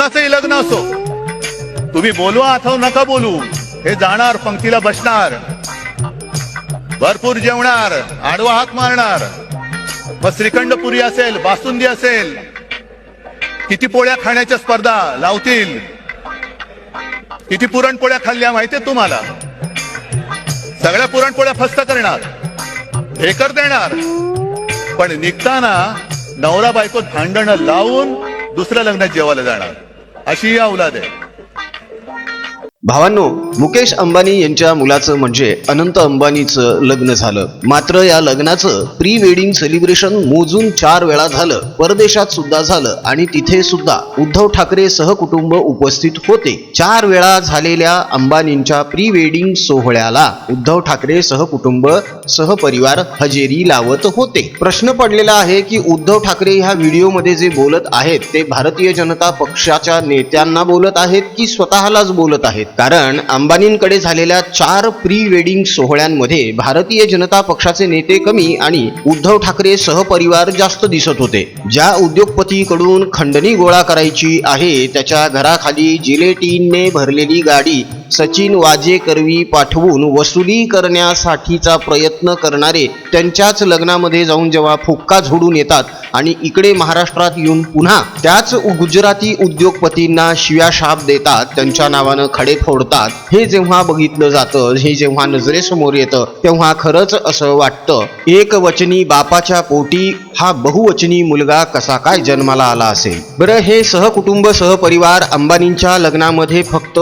कोणाचंही लग्न असो. तुम्ही बोलवा अथवा नका बोलू. हे जाणार पंक्तीला बसणार. भरपूर जेवणार आडवा हाक मारणार. मग श्रीखंड पुरी असेल बासुंदी असेल किती पोळ्या खाण्याच्या स्पर्धा लावतील? किती पुरणपोळ्या खाल्ल्या माहितीये तुम्हाला? सगळ्या पुरणपोळ्या फस्त करणार ढेकर देणार. पण निघताना नवरा बायको भांडण लावून दुसऱ्या लग्नात जेवायला जाणार. अशी ही औलाद आहे. भावांनो मुकेश अंबानी यांच्या मुलाचं म्हणजे अनंत अंबानीचं लग्न झालं. मात्र या लग्नाचं प्री वेडिंग सेलिब्रेशन मोजून चार वेळा झालं. परदेशात सुद्धा झालं आणि तिथे सुद्धा उद्धव ठाकरे सहकुटुंब उपस्थित होते. चार वेळा झालेल्या अंबानींच्या प्री वेडिंग सोहळ्याला उद्धव ठाकरे सहकुटुंब सहपरिवार हजेरी लावत होते. प्रश्न पडलेला आहे की उद्धव ठाकरे ह्या व्हिडिओमध्ये जे बोलत आहेत ते भारतीय जनता पक्षाच्या नेत्यांना बोलत आहेत की स्वतःलाच बोलत आहेत? कारण अंबानींकडे झालेल्या चार प्री वेडिंग सोहळ्यांमध्ये भारतीय जनता पक्षाचे नेते कमी आणि उद्धव ठाकरे सहपरिवार जास्त दिसत होते. ज्या उद्योगपतीकडून खंडणी गोळा करायची आहे त्याच्या घराखाली जिलेटीनने भरलेली गाडी सचिन वाजे करवी पाठवून वसुली करण्यासाठीचा प्रयत्न करणारे त्यांच्याच लग्नामध्ये जाऊन जेव्हा फुक्का झोडून येतात आणि इकडे महाराष्ट्रात येऊन पुन्हा त्याच गुजराती उद्योगपतींना शिव्या शाप देतात त्यांच्या नावानं खडे फोडतात हे जेव्हा बघितलं जातं हे जेव्हा नजरेसमोर येतं तेव्हा खरंच असं वाटतं एक वचनी बापाच्या पोटी हा बहुवचनी मुलगा कसा काय जन्माला आला असेल? बरं हे सहकुटुंब सहपरिवार अंबानींच्या लग्नामध्ये फक्त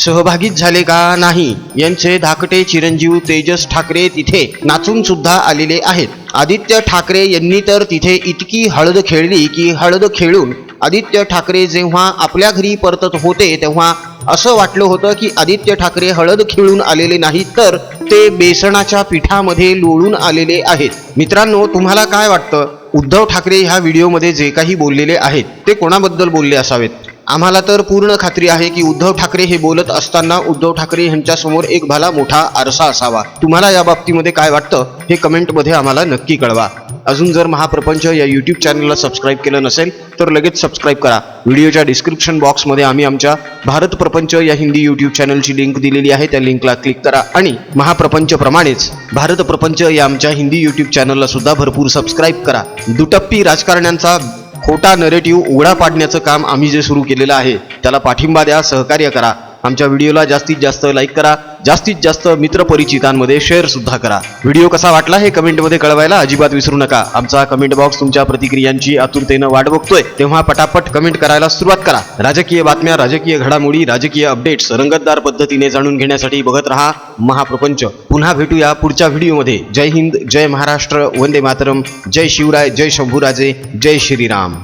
सहभागी सहभागीच झाले का नाही? यांचे धाकटे चिरंजीव तेजस ठाकरे तिथे नाचून सुद्धा आलेले आहेत. आदित्य ठाकरे यांनी तर तिथे इतकी हळद खेळली की हळद खेळून आदित्य ठाकरे जेव्हा आपल्या घरी परतत होते तेव्हा असं वाटलं होतं की आदित्य ठाकरे हळद खेळून आलेले नाहीत तर ते बेसणाच्या पिठामध्ये लोळून आलेले आहेत. मित्रांनो तुम्हाला काय वाटतं? उद्धव ठाकरे ह्या व्हिडिओमध्ये जे काही बोललेले आहेत ते कोणाबद्दल बोलले असावेत? आम्हाला तर पूर्ण खात्री आहे की उद्धव ठाकरे हे बोलत असताना उद्धव ठाकरे यांच्या समोर एक भला मोठा आरसा असावा. तुम्हाला या बाबतीमध्ये काय वाटतं हे कमेंटमध्ये आम्हाला नक्की कळवा. अजून जर महाप्रपंच या यूट्यूब चॅनलला सबस्क्राईब केलं नसेल तर लगेच सबस्क्राईब करा. व्हिडिओच्या डिस्क्रिप्शन बॉक्समध्ये आम्ही आमच्या भारत प्रपंच या हिंदी यूट्यूब चॅनलची लिंक दिलेली आहे त्या लिंकला क्लिक करा. आणि महाप्रपंच प्रमाणेच भारत प्रपंच या आमच्या हिंदी यूट्यूब चॅनलला सुद्धा भरपूर सबस्क्राईब करा. दुटप्पी राजकारण्यांचा खोटा नरेटिव्ह उघडा पाडण्याचं काम आम्ही जे सुरू केलेलं आहे त्याला पाठिंबा द्या सहकार्य करा. आमच्या व्हिडिओला जास्तीत जास्त लाईक करा. जास्तीत जास्त मित्रपरिचितांमध्ये शेअर सुद्धा करा. व्हिडिओ कसा वाटला हे कमेंटमध्ये कळवायला अजिबात विसरू नका. आमचा कमेंट बॉक्स तुमच्या प्रतिक्रियांची आतुरतेनं वाट बघतोय. तेव्हा पटापट कमेंट करायला सुरुवात करा. राजकीय बातम्या राजकीय घडामोडी राजकीय अपडेट्स रंगतदार पद्धतीने जाणून घेण्यासाठी बघत राहा महाप्रपंच. पुन्हा भेटूया पुढच्या व्हिडिओमध्ये. जय हिंद जय महाराष्ट्र वंदे मातरम. जय शिवराय जय शंभूराजे जय श्रीराम.